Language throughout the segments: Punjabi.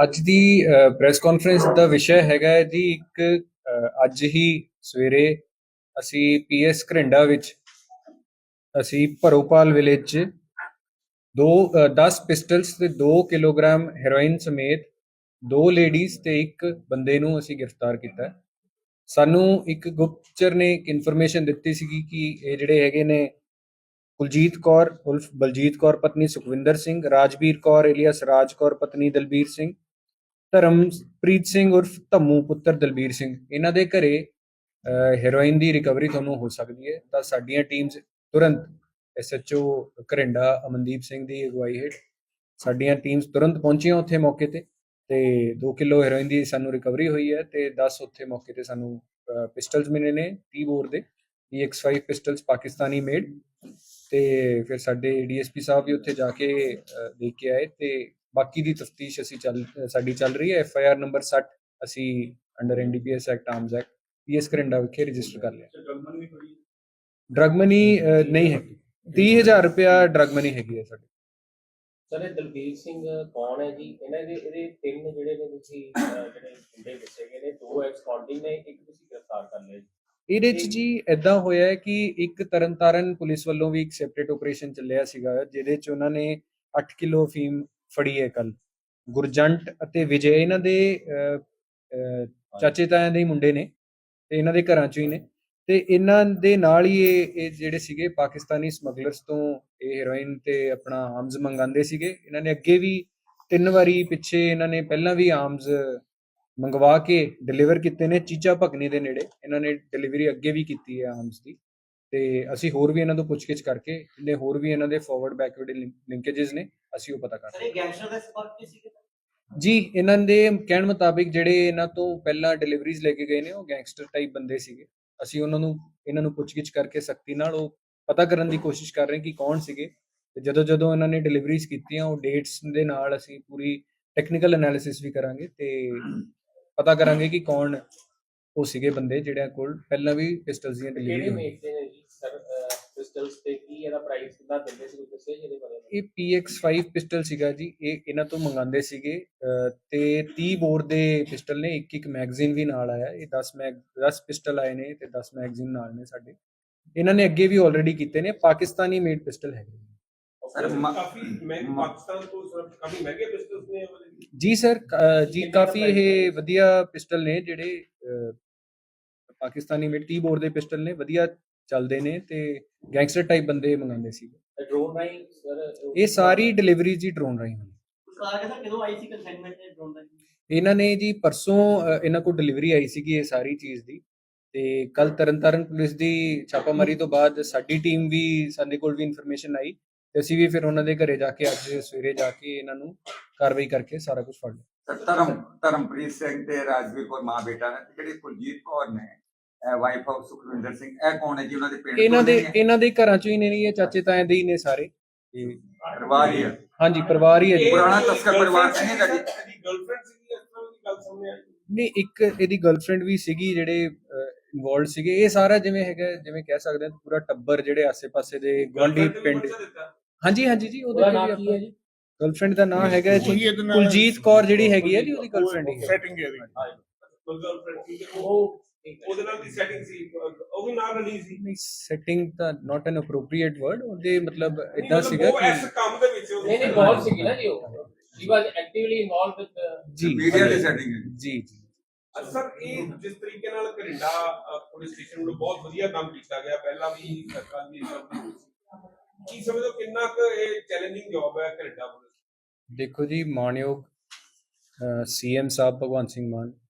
ਅੱਜ ਦੀ ਪ੍ਰੈਸ ਕਾਨਫਰੰਸ ਦਾ ਵਿਸ਼ਾ ਹੈਗਾ ਹੈ ਜੀ ਇੱਕ ਅੱਜ ਹੀ ਸਵੇਰੇ ਅਸੀਂ ਪੀਐਸ ਘਰਿੰਡਾ ਵਿੱਚ ਅਸੀਂ ਭਰੋਪਾਲ ਵਿਲੇਜ 'ਚ ਦੋ ਅ, 10 ਪਿਸਟਲਸ ਤੇ 2 ਕਿਲੋਗ੍ਰਾਮ ਹੈਰੋਇਨ ਸਮੇਤ ਦੋ ਲੇਡੀਜ਼ ਤੇ ਇੱਕ ਬੰਦੇ ਨੂੰ ਅਸੀਂ ਗ੍ਰਿਫਤਾਰ ਕੀਤਾ। ਸਾਨੂੰ ਇੱਕ ਗੁਪਤਚਰ ਨੇ ਇੱਕ ਇਨਫੋਰਮੇਸ਼ਨ ਦਿੱਤੀ ਸੀਗੀ ਕਿ ਇਹ ਜਿਹੜੇ ਹੈਗੇ ਨੇ ਕੁਲਜੀਤ ਕੌਰ ਉਲਫ ਬਲਜੀਤ ਕੌਰ ਪਤਨੀ ਸੁਖਵਿੰਦਰ ਸਿੰਘ ਰਾਜਵੀਰ ਕੌਰ ਇਲੀਅਸ ਰਾਜ ਕੌਰ ਪਤਨੀ ਦਲਬੀਰ ਸਿੰਘ ਧਰਮਪ੍ਰੀਤ ਸਿੰਘ ਉਰਫ ਧੰਮੂ ਪੁੱਤਰ ਦਲਬੀਰ ਸਿੰਘ। ਇਹਨਾਂ ਦੇ ਘਰੇ ਹੈਰੋਇਨ ਦੀ ਰਿਕਵਰੀ ਤੁਹਾਨੂੰ ਹੋ ਸਕਦੀ ਹੈ। ਤਾਂ ਸਾਡੀਆਂ ਟੀਮਸ ਤੁਰੰਤ ਐਸਐਚਓ ਘਰਿੰਡਾ ਅਮਨਦੀਪ ਸਿੰਘ ਦੀ ਅਗਵਾਈ ਹੇਠ ਸਾਡੀਆਂ ਟੀਮਸ ਤੁਰੰਤ ਪਹੁੰਚੀਆਂ ਉੱਥੇ ਮੌਕੇ ਤੇ ਤੇ 2 ਕਿਲੋ ਹੈਰੋਇਨ ਦੀ ਸਾਨੂੰ ਰਿਕਵਰੀ ਹੋਈ ਹੈ ਤੇ 10 ਉੱਥੇ ਮੌਕੇ ਤੇ ਸਾਨੂੰ ਪਿਸਟਲਸ ਮਿਲੇ ਨੇ 30 ਬੋਰ ਦੇ EX5 ਪਿਸਟਲਸ ਪਾਕਿਸਤਾਨੀ ਮੇਡ ਤੇ ਫਿਰ ਸਾਡੇ ਡੀਐਸਪੀ ਸਾਹਿਬ ਵੀ ਉੱਥੇ ਜਾ ਕੇ ਦੇਖ ਕੇ ਆਏ ਤੇ ਬਾਕੀ ਦੀ ਤਫਤੀਸ਼ ਅਸੀਂ ਚੱਲ ਸਾਡੀ ਚੱਲ ਰਹੀ ਹੈ। ਐਫ ਆਈ ਆਰ ਨੰਬਰ 60 ਅਸੀਂ under NDPS act arms act PS Gharinda ਵਿਖੇ ਰਜਿਸਟਰ ਕਰ ਲਿਆ। ਡਰਗ ਮਨੀ ਨਹੀਂ ਹੈ। 30000 ਰੁਪਇਆ ਡਰਗ ਮਨੀ ਹੈਗੀ ਹੈ ਸਾਡੇ। ਸਰ ਇਹ ਦਲਬੀਰ ਸਿੰਘ ਕੌਣ ਹੈ ਜੀ? ਇਹਨਾਂ ਦੇ ਇਹਦੇ ਤਿੰਨ ਜਿਹੜੇ ਨੇ ਤੁਸੀਂ ਜਿਹੜੇ ਮੁੰਡੇ ਦੱਸੇ ਗਏ ਨੇ ਦੋ ਐਕਸਕਾਉਂਟਿੰਗ ਨੇ ਇੱਕ ਤੁਸੀਂ ਗ੍ਰਿਫਤਾਰ ਕਰ ਲਿਆ ਜੀ। ਇਹਦੇ ਚ ਜੀ ਐਦਾਂ ਹੋਇਆ ਹੈ ਕਿ ਇੱਕ ਤਰਨਤਾਰਨ ਪੁਲਿਸ ਵੱਲੋਂ ਵੀ ਇੱਕ ਸੈਪਰੇਟ ਆਪਰੇਸ਼ਨ ਚੱਲਿਆ ਸੀਗਾ ਜਿਹਦੇ ਚ ਉਹਨਾਂ ਨੇ 8 ਕਿਲੋ ਫੀਮ ਫੜੀ ਹੈ ਕੱਲ ਗੁਰਜੰਟ ਅਤੇ ਵਿਜੇ ਇਹਨਾਂ ਦੇ ਚਾਚੇ ਤਾਇਆਂ ਦੇ ਹੀ ਮੁੰਡੇ ਨੇ ਤੇ ਇਹਨਾਂ ਦੇ ਘਰਾਂ ਚੋਂ ਹੀ ਨੇ ਤੇ ਇਹਨਾਂ ਦੇ ਨਾਲ ਹੀ ਇਹ ਇਹ ਜਿਹੜੇ ਸੀਗੇ ਪਾਕਿਸਤਾਨੀ ਸਮਗਲਰਸ ਤੋਂ ਇਹ ਹੈਰੋਇਨ ਤੇ ਆਪਣਾ ਆਰਮਸ ਮੰਗਾਉਂਦੇ ਸੀਗੇ। ਇਹਨਾਂ ਨੇ ਅੱਗੇ ਵੀ ਤਿੰਨ ਵਾਰੀ ਪਿੱਛੇ ਇਹਨਾਂ ਨੇ ਪਹਿਲਾਂ ਵੀ ਆਰਮਸ ਮੰਗਵਾ ਕੇ ਡਿਲੀਵਰ ਕੀਤੇ ਨੇ ਚੀਚਾ ਭਗਨੀ ਦੇ ਨੇੜੇ। ਇਹਨਾਂ ਨੇ ਡਿਲੀਵਰੀ ਅੱਗੇ ਵੀ ਕੀਤੀ ਹੈ ਆਰਮਸ ਦੀ ਤੇ ਅਸੀਂ ਹੋਰ ਵੀ ਇਹਨਾਂ ਤੋਂ ਪੁੱਛਗਿੱਛ ਕਰਕੇ ਜਿਹੜੇ ਹੋਰ ਵੀ ਇਹਨਾਂ ਦੇ ਫਾਰਵਰਡ ਬੈਕਵਰਡ ਲਿੰਕੇजेस ਨੇ ਅਸੀਂ ਉਹ ਪਤਾ ਕਰ ਸਰ ਇਹ ਗੈਂਗਸਟਰ ਦੇ ਸੰਪਰਕ ਕੀ ਸੀਗੇ ਜੀ ਇਹਨਾਂ ਦੇ ਕਹਿਣ ਮੁਤਾਬਿਕ ਜਿਹੜੇ ਇਹਨਾਂ ਤੋਂ ਪਹਿਲਾਂ ਡਿਲੀਵਰੀਜ਼ ਲੈ ਕੇ ਗਏ ਨੇ ਉਹ ਗੈਂਗਸਟਰ ਟਾਈਪ ਬੰਦੇ ਸੀਗੇ। ਅਸੀਂ ਉਹਨਾਂ ਨੂੰ ਇਹਨਾਂ ਨੂੰ ਪੁੱਛਗਿੱਛ ਕਰਕੇ ਸਖਤੀ ਨਾਲ ਉਹ ਪਤਾ ਕਰਨ ਦੀ ਕੋਸ਼ਿਸ਼ ਕਰ ਰਹੇ ਕਿ ਕੌਣ ਸੀਗੇ। ਤੇ ਜਦੋਂ ਜਦੋਂ ਇਹਨਾਂ ਨੇ ਡਿਲੀਵਰੀਜ਼ ਕੀਤੀਆਂ ਉਹ ਡੇਟਸ ਦੇ ਨਾਲ ਅਸੀਂ ਪੂਰੀ ਟੈਕਨੀਕਲ ਐਨਾਲਿਸਿਸ ਵੀ ਕਰਾਂਗੇ ਤੇ ਪਤਾ ਕਰਾਂਗੇ ਕਿ ਕੌਣ ਉਹ ਸੀਗੇ ਬੰਦੇ ਜਿਹੜਿਆਂ ਕੋਲ ਪਹਿਲਾਂ ਵੀ ਪਿਸਟਲਸ ਦੀਆਂ ਕਿਹੜੇ ਡਿਲੀਵਰੀ ਮੇਕਦੇ ਨੇ ਜੀ? ਸਰ ਪਿਸਟਲਸ ਤੇ ਕੀ ਇਹਦਾ ਪ੍ਰਾਈਸ ਕਿੰਨਾ ਦਿੰਦੇ ਸੀ ਕੁਝ ਦੱਸਿਆ ਜੀ ਇਹਦੇ ਬਾਰੇ। ਇਹ PX5 ਪਿਸਟਲ ਸੀਗਾ ਜੀ ਇਹ ਇਹਨਾਂ ਤੋਂ ਮੰਗਾਉਂਦੇ ਸੀਗੇ ਅਹ, ਤੇ 30 ਬੋਰ ਦੇ ਪਿਸਟਲ ਨੇ ਇੱਕ ਇੱਕ ਮੈਗਜ਼ੀਨ ਵੀ ਨਾਲ ਆਇਆ ਇਹ 10 ਮੈਗ 10 ਪਿਸਟਲ ਆਏ ਨੇ ਤੇ 10 ਮੈਗਜ਼ੀਨ ਨਾਲ ਨੇ ਸਾਡੇ। ਇਹਨਾਂ ਨੇ ਅੱਗੇ ਵੀ ਆਲਰੇਡੀ ਕੀਤੇ ਨੇ ਪਾਕਿਸਤਾਨੀ ਮੇਡ ਪਿਸਟਲ ਹੈਗੇ ਸਰ ਮ- ਕਾਫੀ ਮਹਿੰਗੇ ਮ- ਪਾਕਿਸਤਾਨ ਤੋਂ ਸਰ ਕਾਫੀ ਮਹਿੰਗੇ ਪਿਸਟਲਸ ਨੇ ਵਾਲੇ। ਜੀ ਸਰ ਜੀ ਕਿੰਨੇ ਕਾਫੀ ਇਹ ਵਧੀਆ ਪਿਸਟਲ ਨੇ ਜਿਹੜੇ ਅਹ, ਪਾਕਿਸਤਾਨੀ ਮੇਡ 30 ਬੋਰ ਦੇ ਪਿਸਟਲ ਨੇ ਵਧੀਆ ਚੱਲਦੇ ਨੇ ਤੇ ਗੈਂਗਸਟਰ ਟਾਈਪ ਬੰਦੇ ਮੰਗਾਉਂਦੇ ਸੀਗੇ ਡਰੋਨ ਰਾਈ ਸਰ ਇਹ ਸਾਰੀ ਡਿਲੀਵਰੀ ਜੀ ਡਰੋਨ ਰਾਹੀਂ ਹੋਈ ਉਸ ਆ ਕੇ ਸਰ ਕਦੋਂ ਆਈ ਸੀ ਕੰਸਾਈਨਮੈਂਟ ਤੇ ਡਰੋਨ ਦਾ? ਇਹਨਾਂ ਨੇ ਜੀ ਪਰਸੋਂ ਇਹਨਾਂ ਕੋਲ ਡਿਲੀਵਰੀ ਆਈ ਸੀਗੀ ਇਹ ਸਾਰੀ ਚੀਜ਼ ਦੀ। ਤੇ ਕੱਲ ਤਰਨਤਾਰਨ ਪੁਲਿਸ ਦੀ ਛਾਪਾਮਾਰੀ ਤੋਂ ਬਾਅਦ ਸਾਡੀ ਟੀਮ ਵੀ ਸਾਡੇ ਕੋਲ ਵੀ ਇਨਫੋਰਮੇਸ਼ਨ ਆਈ। ਤੇ ਅਸੀਂ ਵੀ ਫਿਰ ਉਹਨਾਂ ਦੇ ਘਰੇ ਜਾ ਕੇ ਅੱਜ ਸਵੇਰੇ ਜਾ ਕੇ ਇਹਨਾਂ ਨੂੰ ਕਾਰਵਾਈ ਕਰਕੇ ਸਾਰਾ ਕੁਝ ਫੜ ਲਿਆ। ਧਰਮ ਧਰਮਪ੍ਰੀਤ ਸਿੰਘ ਤੇ ਰਾਜਵੀਰ ਕੌਰ ਮਾਂ ਬੇਟਾ ਨੇ ਤੇ ਜਿਹੜੀ ਕੁਲਜੀਤ ਕੌਰ ਨੇ ਵਾਈਫ ਆਫ ਸੁਖਵਿੰਦਰ ਸਿੰਘ ਇਹ ਕੌਣ ਹੈ ਜੀ ਉਹਨਾਂ ਦੇ ਪਿੰਡ ਇਹਨਾਂ ਦੇ? ਇਹਨਾਂ ਦੇ ਘਰਾਂ ਚੋਂ ਹੀ ਨੇ ਜੀ, ਇਹ ਚਾਚੇ ਤਾਇਆਂ ਦੇ ਹੀ ਨੇ ਸਾਰੇ। ਪਰਿਵਾਰ ਹੀ ਹੈ। ਹਾਂਜੀ ਪਰਿਵਾਰ ਹੀ ਹੈ ਜੀ। ਪੁਰਾਣਾ ਤਸਕਰ ਪਰਿਵਾਰ ਨਹੀਂ ਹੈਗਾ ਜੀ? ਇਹਦੀ ਗਰਲਫ੍ਰੈਂਡ ਸੀਗੀ ਇਸ ਤਰ੍ਹਾਂ ਦੀ ਗੱਲ ਸਾਹਮਣੇ ਆਈ ਨਹੀਂ ਇੱਕ ਇਹਦੀ ਗਰਲਫ੍ਰੈਂਡ ਵੀ ਸੀਗੀ ਜਿਹੜੇ ਇਨਵੋਲਡ ਸੀਗੇ। ਇਹ ਸਾਰਾ ਜਿਵੇਂ ਹੈਗਾ ਜਿਵੇਂ ਕਹਿ ਸਕਦੇ ਹਾਂ ਪੂਰਾ ਟੱਬਰ ਜਿਹੜੇ ਆਸੇ-ਪਾਸੇ ਦੇ ਗੁਆਂਢੀ ਪਿੰਡ। ਹਾਂਜੀ ਹਾਂਜੀ ਜੀ ਉਹਦੇ ਨਾਮ ਕੀ ਹੈ ਜੀ? ਗਰਲਫ੍ਰੈਂਡ ਦਾ ਨਾਮ ਹੈਗਾ ਜੀ। ਕੁਲਜੀਤ ਕੌਰ ਜਿਹੜੀ ਹੈਗੀ ਹੈ ਜੀ ਉਹਦੀ ਗਰਲਫ੍ਰੈਂਡ ਹੀ ਹੈ। ਸੈਟਿੰਗ ਹੈ ਉਹਦੀ ਗਰਲਫ੍ਰੈਂਡ ਠੀਕ ਹੈ ਉਹ ਉਹਦੇ ਨਾਲ ਦੀ ਸੈਟਿੰਗ ਸੀ ਉਹ ਵੀ ਨਾਲ ਰਲੀ ਸੀ। ਨਹੀਂ ਸੈਟਿੰਗ ਤਾਂ ਨਾਟ ਐਨ ਅਪਰੋਪਰੀਏਟ ਵਰਡ ਉਹਦੇ ਮਤਲਬ ਨਹੀਂ, ਇਦਾਂ ਸੀਗਾ ਉਹ ਇਸ ਕਿ ਕੰਮ ਦੇ ਵਿੱਚ ਨਹੀਂ ਨਹੀਂ ਬਹੁਤ ਸੀਗੀ ਨਾ ਜੀ ਉਹ। He was actively involved with Zee media ਦੀ ਹੈ। ਜੀ ਜੀ। ਸਰ ਇਹ ਜਿਸ ਤਰੀਕੇ ਨਾਲ ਘਰਿੰਡਾ ਅ, ਪੁਲਿਸ ਸਟੇਸ਼ਨ ਨੂੰ ਬਹੁਤ ਵਧੀਆ ਕੰਮ ਕੀਤਾ ਗਿਆ ਪਹਿਲਾਂ ਵੀ ਸਰਕਾਰ ਦੀ ਸਰਕਾਰ ਕੀ ਸਮਝਦੇ ਹੋ ਕਿੰਨਾ ਕੁ ਇਹ ਚੈਲੰਜਿੰਗ ਜੌਬ ਹੈ ਘਰਿੰਡਾ ਪੁਲਿਸ? ਦੇਖੋ ਜੀ ਮਾਨਯੋਗ ਸੀਐਮ ਸਾਹਿਬ ਭਗਵੰਤ ਸਿੰਘ ਮਾਨ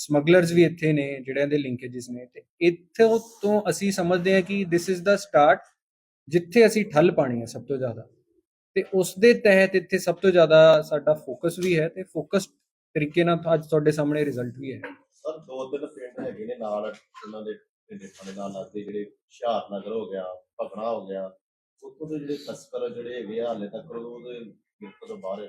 ਸਮਗਲਰਸ ਵੀ ਇੱਥੇ ਨੇ, ਜਿਹੜਿਆਂ ਦੇ ਲਿੰਕੇजेस ਨੇ ਤੇ ਇੱਥੋਂ ਤੋਂ ਅਸੀਂ ਸਮਝਦੇ ਹਾਂ ਕਿ ਥਿਸ ਇਜ਼ ਦਾ ਸਟਾਰਟ ਜਿੱਥੇ ਅਸੀਂ ਠੱਲ ਪਾਣੀ ਹੈ ਸਭ ਤੋਂ ਜ਼ਿਆਦਾ। ਤੇ ਉਸ ਦੇ ਤਹਿਤ ਇੱਥੇ ਸਭ ਤੋਂ ਜ਼ਿਆਦਾ ਸਾਡਾ ਫੋਕਸ ਵੀ ਹੈ ਤੇ ਫੋਕਸ ਤਰੀਕੇ ਨਾਲ ਅੱਜ ਤੁਹਾਡੇ ਸਾਹਮਣੇ ਰਿਜ਼ਲਟ ਵੀ ਹੈ। ਸਰ, ਦੋ ਤਿੰਨ ਪਿੰਡ ਹੈਗੇ ਨੇ ਨਾਲ, ਉਹਨਾਂ ਦੇ ਪਿੰਡ ਦੇ ਨਾਲ ਲੱਗਦੇ ਜਿਹੜੇ ਹੁਸ਼ਿਆਰ ਨਗਰ ਹੋ ਗਿਆ, ਭਗਣਾ ਹੋ ਗਿਆ, ਉੱਥੋਂ ਦੇ ਜਿਹੜੇ ਤਸਕਰ ਜਿਹੜੇ ਹੈਗੇ ਆ, ਹਾਲੇ ਤੱਕ ਉਹਦੇ ਗਿਰਫਤ ਤੋਂ ਬਾਹਰ ਹੈ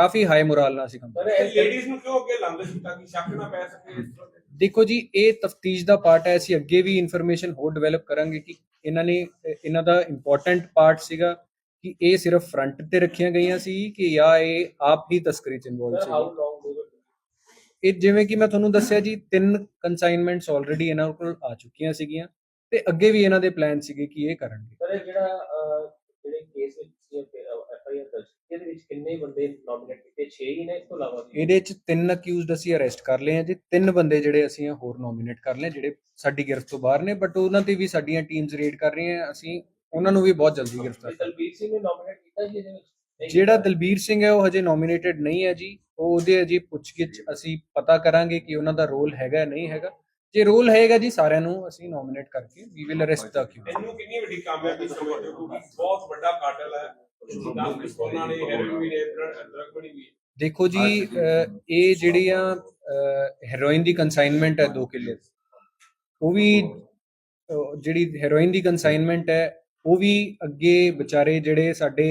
ਕਾਫੀ ਹਾਈ ਮੋਰਾਲ ਨਾਲ ਅਸੀਂ ਕੰਮ। ਸਰ ਲੇਡੀਜ਼ ਨੂੰ ਕਿਉਂ ਅੱਗੇ ਲਾਉਂਦੇ ਸੀ ਤਾਂ ਕਿ ਸ਼ੱਕ ਨਾ ਪੈ ਸਕੇ ਇਸ ਤਰ੍ਹਾਂ ਦੇ? ਦੇਖੋ ਜੀ ਇਹ ਤਫਤੀਸ਼ ਦਾ ਪਾਰਟ ਹੈ ਅਸੀਂ ਅੱਗੇ ਵੀ ਇਨਫੋਰਮੇਸ਼ਨ ਹੋਰ ਡਿਵੈਲਪ ਕਰਾਂਗੇ ਕਿ ਇਹਨਾਂ ਨੇ ਇਹਨਾਂ ਦਾ ਇੰਪੋਰਟੈਂਟ ਪਾਰਟ ਸੀਗਾ ਕਿ ਇਹ ਸਿਰਫ ਫਰੰਟ ਤੇ ਰੱਖੀਆਂ ਗਈਆਂ ਸੀ ਕਿ ਜਾਂ ਇਹ ਆਪ ਹੀ ਤਸਕਰੀ ਚ ਇਨਵੋਲਵ ਸੀ ਹਾਊ ਲੌਂਗ ਡੂ ਇਹ ਜਿਵੇਂ ਕਿ ਮੈਂ ਤੁਹਾਨੂੰ ਦੱਸਿਆ ਜੀ ਤਿੰਨ ਕਨਸਾਈਨਮੈਂਟਸ ਆਲਰੇਡੀ ਇਹਨਾਂ ਕੋਲ ਆ ਚੁੱਕੀਆਂ ਸੀਗੀਆਂ ਤੇ ਅੱਗੇ ਵੀ ਇਹਨਾਂ ਦੇ ਪਲਾਨ ਸੀਗੇ ਕਿ ਇਹ ਕਰਨਗੇ ਸਰ ਇਹ ਜਿਹੜਾ ਅਹ, ਜਿਹੜੇ ਕੇਸ ਵਿੱਚ ਸੀ ਐਫ ਆਈ ਆਰ ਦਰਜ ਇਹਦੇ ਵਿੱਚ ਕਿੰਨੇ ਬੰਦੇ ਨੋਮੀਨੇਟ ਕੀਤੇ? 6 ਹੀ ਨੇ ਇਸ ਤੋਂ ਇਲਾਵਾ ਵੀ ਇਹਦੇ ਚ ਤਿੰਨ ਅਕਿਊਜ਼ਡ ਅਸੀਂ ਅਰੈਸਟ ਕਰ ਲਏ ਆ ਜੀ। ਤਿੰਨ ਬੰਦੇ ਜਿਹੜੇ ਅਸੀਂ ਹੋਰ ਨੋਮੀਨੇਟ ਕਰ ਲਏ ਜਿਹੜੇ ਸਾਡੀ ਗਿਰਫਤ ਤੋਂ ਬਾਹਰ ਨੇ ਬਟ ਉਹਨਾਂ ਤੇ ਵੀ ਸਾਡੀਆਂ ਟੀਮਸ ਰੇਡ ਕਰ ਰਹੀਆਂ ਅਸੀਂ ਉਹਨਾਂ ਨੂੰ ਵੀ ਬਹੁਤ ਜਲਦੀ ਗ੍ਰਿਫਤਾਰ ਤੇ ਦਲਬੀਰ ਸਿੰਘ ਨੂੰ ਨੋਮੀਨੇਟ ਕੀਤਾ ਜੀ ਇਹਦੇ ਵਿੱਚ? ਨਹੀਂ ਜਿਹੜਾ। ਦਲਬੀਰ ਸਿੰਘ ਹੈ ਉਹ ਹਜੇ ਨੋਮੀਨੇਟਡ ਨਹੀਂ ਹੈ ਜੀ। ਉਹ ਉਹਦੇ ਅਜੇ ਪੁੱਛਗਿੱਛ ਅਸੀਂ ਪਤਾ ਕਰਾਂਗੇ ਕਿ ਉਹਨਾਂ ਦਾ ਰੋਲ ਹੈਗਾ ਨਹੀਂ ਹੈਗਾ। ਜੇ ਰੋਲ ਹੈਗਾ ਜੀ ਸਾਰਿਆਂ ਨੂੰ ਅਸੀਂ ਨੋਮੀਨੇਟ ਕਰਕੇ ਵੀ ਵਿਲ ਅਰੈਸਟ ਦਾ ਕਿਉਂ ਇਹਨੂੰ ਕਿੰਨੀ ਵੱਡੀ ਕਾਮਯਾਬੀ ਸਮਝਦੇ ਹੋ? ਕਿਉਂਕਿ ਬਹੁਤ ਵੱਡਾ ਕਾਟਲ ਹੈ। ਦਸ ਨੇ ਹੈਰੋਇਨ ਵੀ ਨੇ ਡਰਗ ਬਣੀ ਵੀ ਦੇਖੋ ਜੀ ਇਹ ਜਿਹੜੀਆਂ ਹੈਰੋਇਨ ਦੀ ਕਨਸਾਈਨਮੈਂਟ ਹੈ 2 ਕਿੱਲੇ ਉਹ ਵੀ ਜਿਹੜੀ ਹੈਰੋਇਨ ਦੀ ਕਨਸਾਈਨਮੈਂਟ ਹੈ, ਉਹ ਵੀ ਅੱਗੇ ਵਿਚਾਰੇ ਜਿਹੜੇ ਸਾਡੇ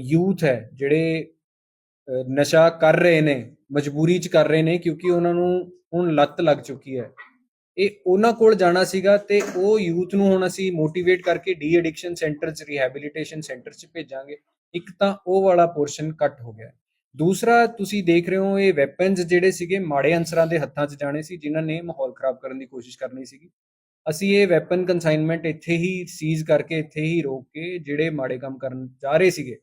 ਯੂਥ ਹੈ, ਜਿਹੜੇ ਨਸ਼ਾ ਕਰ ਰਹੇ ਨੇ, ਮਜਬੂਰੀ ਚ ਕਰ ਰਹੇ ਨੇ, ਕਿਉਂਕਿ ਉਹਨਾਂ ਨੂੰ ਹੁਣ ਲੱਤ ਲੱਗ ਚੁੱਕੀ ਹੈ। ਇਹ ਉਹਨਾਂ ਕੋਲ ਜਾਣਾ ਸੀਗਾ ਤੇ ਉਹ ਯੂਥ ਨੂੰ ਹੁਣ ਅਸੀਂ ਮੋਟੀਵੇਟ ਕਰਕੇ ਡੀ ਐਡਿਕਸ਼ਨ ਸੈਂਟਰ ਚ ਰਿਹੈਬਿਲਿਟੇਸ਼ਨ ਸੈਂਟਰ ਚ ਭੇਜਾਂਗੇ। ਇੱਕ ਤਾਂ ਉਹ ਵਾਲਾ ਪੋਰਸ਼ਨ ਕੱਟ ਹੋ ਗਿਆ। ਦੂਸਰਾ, ਤੁਸੀਂ ਦੇਖ ਰਹੇ ਹੋ ਇਹ ਵੈਪਨਸ ਜਿਹੜੇ ਸੀਗੇ ਮਾੜੇ ਅਨਸਰਾਂ ਦੇ ਹੱਥਾਂ 'ਚ ਜਾਣੇ ਸੀ, ਜਿਨ੍ਹਾਂ ਨੇ ਮਾਹੌਲ ਖਰਾਬ ਕਰਨ ਦੀ ਕੋਸ਼ਿਸ਼ ਕਰਨੀ ਸੀਗੀ। ਅਸੀਂ ਇਹ ਵੈਪਨ ਕਨਸਾਈਨਮੈਂਟ ਇੱਥੇ ਹੀ ਸੀਜ਼ ਕਰਕੇ ਇੱਥੇ ਹੀ ਰੋਕ ਕੇ ਜਿਹੜੇ ਮਾੜੇ ਕੰਮ ਕਰਨ ਜਾ ਰਹੇ ਸੀਗੇ,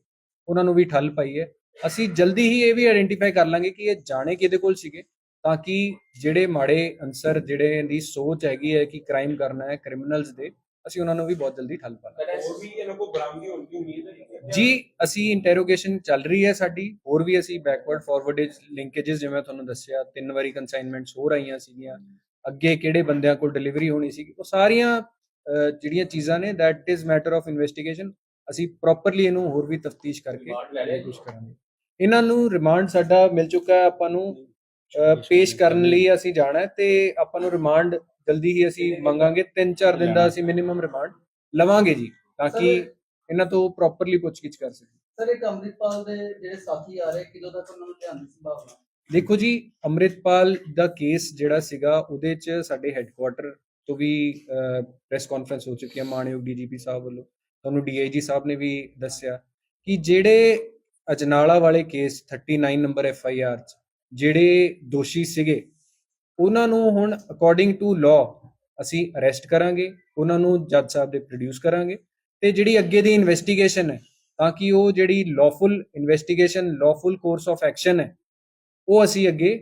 ਉਹਨਾਂ ਨੂੰ ਵੀ ਠੱਲ ਪਾਈ ਹੈ। ਅਸੀਂ ਜਲਦੀ ਹੀ ਇਹ ਵੀ ਆਇਡੈਂਟੀਫਾਈ ਕਰ ਲਾਂਗੇ ਕਿ ਇਹ ਜਾਣੇ ਕਿਹਦੇ ਕੋਲ ਸੀਗੇ। ਤਾਂ ਕਿ ਜਿਹੜੇ ਮਾੜੇ ਅਨਸਰ ਜਿਹੜੇ ਦੀ ਸੋਚ ਹੈਗੀ ਹੈ ਕਿ ਕ੍ਰਾਈਮ ਕਰਨਾ ਹੈ ਕ੍ਰਿਮੀਨਲਸ ਦੇ ਅਸੀਂ ਉਹਨਾਂ ਨੂੰ ਵੀ ਬਹੁਤ ਜਲਦੀ ਠੱਲ ਪਾ ਲਾਂਗੇ ਹੋਰ ਵੀ ਇਹਨਾਂ ਕੋਲ ਬਰਾਮਦੀ ਹੋਣ ਦੀ ਉਮੀਦ ਹੈ। ਜੀ ਅਸੀਂ ਇੰਟਰੋਗੇਸ਼ਨ ਚੱਲ ਰਹੀ ਹੈ ਸਾਡੀ ਹੋਰ ਵੀ ਅਸੀਂ ਬੈਕਵਰਡ ਫਾਰਵਰਡ ਲਿੰਕੇजेस ਜਿਵੇਂ ਤੁਹਾਨੂੰ ਦੱਸਿਆ ਤਿੰਨ ਵਾਰੀ ਕਨਸਾਈਨਮੈਂਟਸ ਹੋ ਰਹੀਆਂ ਸੀਗੀਆਂ ਅੱਗੇ ਕਿਹੜੇ ਬੰਦਿਆਂ ਕੋਲ ਡਿਲੀਵਰੀ ਹੋਣੀ ਸੀਗੀ ਉਹ ਸਾਰੀਆਂ ਜਿਹੜੀਆਂ ਚੀਜ਼ਾਂ ਨੇ that is matter of investigation ਅਸੀਂ ਪ੍ਰੋਪਰਲੀ ਇਹਨੂੰ ਹੋਰ ਵੀ ਤਫਤੀਸ਼ ਕਰਕੇ? ਕੁਝ ਕਰਾਂਗੇ। ਇਹਨਾਂ ਨੂੰ ਰਿਮਾਂਡ ਸਾਡਾ ਮਿਲ ਚੁੱਕਾ ਹੈ ਆਪਾਂ ਨੂੰ। ਪੇਸ਼ ਕਰਨ ਲਈ ਅਸੀਂ ਜਾਣਾ ਹੈ ਤੇ ਆਪਾਂ ਨੂੰ ਰਿਮਾਂਡ ਜਲਦੀ ਹੀ ਅਸੀਂ ਮੰਗਾਂਗੇ। 3-4 ਦਿਨ ਦਾ ਅਸੀਂ ਮਿਨੀਮਮ ਰਿਮਾਂਡ ਲਵਾਂਗੇ ਜੀ ਤਾਂ ਕਿ ਇਹਨਾਂ ਤੋਂ ਪ੍ਰੋਪਰਲੀ ਪੁੱਛਗਿੱਛ ਕਰ ਸਕੀਏ। ਸਰ ਇੱਕ ਅੰਮ੍ਰਿਤਪਾਲ ਦੇ ਜਿਹੜੇ ਸਾਥੀ ਆ ਰਹੇ ਕਿਦੋਂ ਤੱਕ ਉਹਨਾਂ ਨੂੰ ਲਿਆਉਣ ਦੀ ਸੰਭਾਵਨਾ ਦੇਖੋ ਜੀ ਅੰਮ੍ਰਿਤਪਾਲ ਦਾ ਕੇਸ ਜਿਹੜਾ ਸੀਗਾ ਉਹਦੇ ਚ ਸਾਡੇ ਹੈੱਡਕੁਆਟਰ ਤੋਂ ਵੀ ਪ੍ਰੈਸ ਕਾਨਫਰੰਸ ਹੋ ਚੁੱਕੀ ਹੈ ਮਾਨਯੋਗ ਡੀਜੀਪੀ ਸਾਹਿਬ ਵੱਲੋਂ। ਤੁਹਾਨੂੰ ਡੀਆਈਜੀ ਸਾਹਿਬ ਨੇ ਵੀ ਦੱਸਿਆ ਕਿ ਜਿਹੜੇ ਅਜਨਾਲਾ ਵਾਲੇ case 39 number F I R ਚ ਜਿਹੜੇ ਦੋਸ਼ੀ ਸੀਗੇ, ਉਹਨਾਂ ਨੂੰ ਹੁਣ ਅਕੋਰਡਿੰਗ ਟੂ ਲਾਅ ਅਸੀਂ ਅਰੈਸਟ ਕਰਾਂਗੇ, ਉਹਨਾਂ ਨੂੰ ਜੱਜ ਸਾਹਿਬ ਦੇ ਪ੍ਰੋਡਿਊਸ ਕਰਾਂਗੇ ਤੇ ਜਿਹੜੀ ਅੱਗੇ ਦੀ ਇਨਵੈਸਟੀਗੇਸ਼ਨ ਹੈ, ਤਾਂ ਕਿ ਉਹ ਜਿਹੜੀ lawful investigation lawful course of action ਹੈ, ਉਹ ਅਸੀਂ ਅੱਗੇ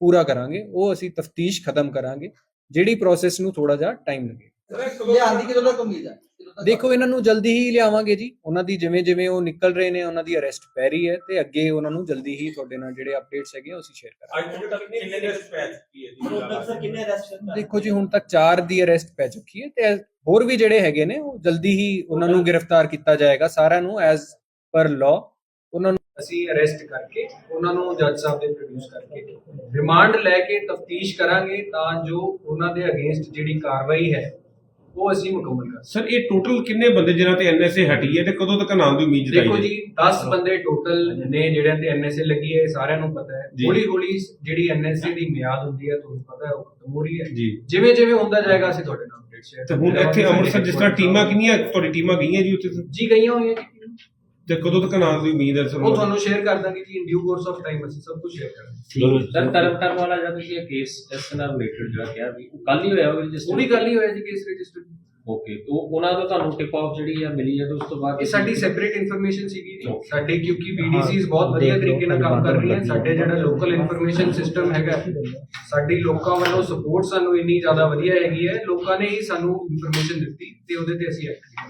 ਪੂਰਾ ਕਰਾਂਗੇ, ਉਹ ਅਸੀਂ ਤਫਤੀਸ਼ ਖਤਮ ਕਰਾਂਗੇ, ਜਿਹੜੀ ਪ੍ਰੋਸੈਸ ਨੂੰ ਥੋੜਾ ਜਿਹਾ ਟਾਈਮ ਲੱਗੇ। ਇਹ ਕਦੋਂ ਲਿਆਉਣ ਦੀ ਕਦੋਂ ਤੱਕ ਉਮੀਦ ਹੈ? ਦੇਖੋ ਇਹਨਾਂ ਨੂੰ ਜਲਦੀ ਹੀ ਲਿਆਵਾਂਗੇ ਜੀ। ਉਹਨਾਂ ਦੀ ਜਿਵੇਂ ਜਿਵੇਂ ਉਹ ਨਿਕਲ ਰਹੇ ਨੇ ਉਹਨਾਂ ਦੀ ਅਰੈਸਟ ਪੈ ਰਹੀ ਹੈ ਤੇ ਅੱਗੇ ਉਹਨਾਂ ਨੂੰ ਜਲਦੀ ਹੀ ਤੁਹਾਡੇ ਨਾਲ ਜਿਹੜੇ ਅਪਡੇਟਸ ਹੈਗੇ ਉਹ ਅਸੀਂ ਸ਼ੇਅਰ ਕਰਾਂਗੇ। ਅੱਜ ਤੱਕ ਕਿੰਨੇ ਅਰੈਸਟ ਪੈ ਚੁੱਕੀ ਹੈ ਹੁਣ ਤੱਕ ਸਰ ਜੀ ਕਿੰਨੇ ਅਰੈਸਟ ਦੇਖੋ ਜੀ ਹੁਣ ਤੱਕ 4 ਦੀ ਅਰੈਸਟ ਪੈ ਚੁੱਕੀ ਹੈ ਤੇ ਹੋਰ ਵੀ ਜਿਹੜੇ ਹੈਗੇ ਨੇ ਉਹ ਜਲਦੀ ਹੀ ਉਹਨਾਂ ਨੂੰ ਗ੍ਰਿਫਤਾਰ ਕੀਤਾ ਜਾਏਗਾ। ਸਾਰਿਆਂ ਨੂੰ ਐਜ਼ ਪਰ ਲਾਅ ਉਹਨਾਂ ਨੂੰ ਅਸੀਂ ਅਰੈਸਟ ਕਰਕੇ ਉਹਨਾਂ ਨੂੰ ਜੱਜ ਸਾਹਿਬ ਦੇ ਪ੍ਰੋਡਿਊਸ ਕਰਕੇ ਰਿਮਾਂਡ ਲੈ ਕੇ ਤਫਤੀਸ਼ ਕਰਾਂਗੇ ਤਾਂ ਜੋ ਉਹਨਾਂ ਦੇ ਅਗੇਂਸਟ ਜਿਹੜੀ ਕਾਰਵਾਈ ਹੈ ਉਹ ਅਸੀਂ ਮੁਕੰਮਲ ਕਰ ਸਰ ਇਹ ਟੋਟਲ ਕਿੰਨੇ ਬੰਦੇ ਜਿਨ੍ਹਾਂ ਤੇ ਐਨਐਸਏ ਹਟੀ ਹੈ ਤੇ ਕਦੋਂ ਤੱਕ ਨਾਮ ਦੀ ਉਮੀਦ ਦੇਖੋ ਜੀ 10 ਬੰਦੇ ਟੋਟਲ ਨੇ ਜਿਹੜਿਆਂ ਤੇ ਐਨਐਸਏ ਲੱਗੀ ਹੈ ਇਹ ਸਾਰਿਆਂ ਨੂੰ ਪਤਾ ਹੈ। ਜੀ। ਹੌਲੀ ਹੌਲੀ ਜਿਹੜੀ ਐਨਐਸਏ ਦੀ ਮਿਆਦ ਹੁੰਦੀ ਹੈ ਤੁਹਾਨੂੰ ਪਤਾ ਹੈ ਉਹ ਖਤਮ ਹੋ ਰਹੀ ਹੈ। ਜੀ। ਜਿਵੇਂ ਜਿਵੇਂ ਹੁੰਦਾ ਜਾਏਗਾ ਅਸੀਂ ਤੁਹਾਡੇ ਨਾਲ ਅਪਡੇਟ ਸ਼ੇਅਰ ਤੇ ਹੁਣ ਇੱਥੇ ਅੰਮ੍ਰਿਤਸਰ ਜਿਸ ਤਰ੍ਹਾਂ ਟੀਮਾਂ ਕਿੰਨੀਆਂ ਤੁਹਾਡੀ ਟੀਮਾਂ ਗਈਆਂ ਜੀ ਉੱਥੇ? ਜੀ ਗਈਆਂ ਹੋਈਆਂ ਜੀ। ਤੇ ਕਦੋਂ ਤੱਕ ਨਾਮ ਦੀ ਉਮੀਦ ਹੈ ਸਰ ਉਹ ਤੁਹਾਨੂੰ ਸ਼ੇਅਰ ਕਰ ਦਾਂਗੇ ਜੀ in due course of time ਅਸੀਂ ਸਭ ਕੁਝ ਸ਼ੇਅਰ ਕਰਾਂਗੇ। ਸਰ ਤਰਨਤਾਰਨ ਵਾਲਾ ਜਿਹੜਾ ਤੁਸੀਂ ਇਹ ਕੇਸ ਇਸ ਨਾਲ ਰਿਲੇਟਡ ਜਿਹੜਾ ਕਿਹਾ ਵੀ ਉਹ ਕੱਲ ਹੀ ਹੋਇਆ ਹੋਵੇ ਜਿਸ ਉਹ ਵੀ ਕੱਲ ਹੀ ਹੋਇਆ ਜੀ ਕੇਸ ਰਜਿਸਟਰ ਓਕੇ ਤੋਂ ਉਹਨਾਂ ਤੋਂ ਤੁਹਾਨੂੰ ਟਿਪ ਆਫ ਜਿਹੜੀ ਆ ਮਿਲੀ ਹੈ ਤੇ ਉਸ ਤੋਂ ਬਾਅਦ ਇਹ ਸਾਡੀ ਸੈਪਰੇਟ ਇਨਫੋਰਮੇਸ਼ਨ ਸੀਗੀ ਜੀ। ਸਾਡੇ ਕਿਉਂਕਿ BDCs ਬਹੁਤ ਵਧੀਆ ਤਰੀਕੇ ਨਾਲ ਕੰਮ ਕਰ ਰਹੀਆਂ ਸਾਡੇ ਜਿਹੜਾ ਲੋਕਲ ਇਨਫੋਰਮੇਸ਼ਨ ਸਿਸਟਮ ਹੈਗਾ ਸਾਡੀ ਲੋਕਾਂ ਵੱਲੋਂ ਸਪੋਰਟ ਸਾਨੂੰ ਇੰਨੀ ਜ਼ਿਆਦਾ ਵਧੀਆ ਹੈਗੀ ਹੈ। ਲੋਕਾਂ ਨੇ ਹੀ ਸਾਨੂੰ ਇਨਫੋਰਮੇਸ਼ਨ ਦਿੱਤੀ ਤੇ ਉਹਦੇ ਤੇ ਅਸੀਂ ਐਕਟ ਕੀਤਾ।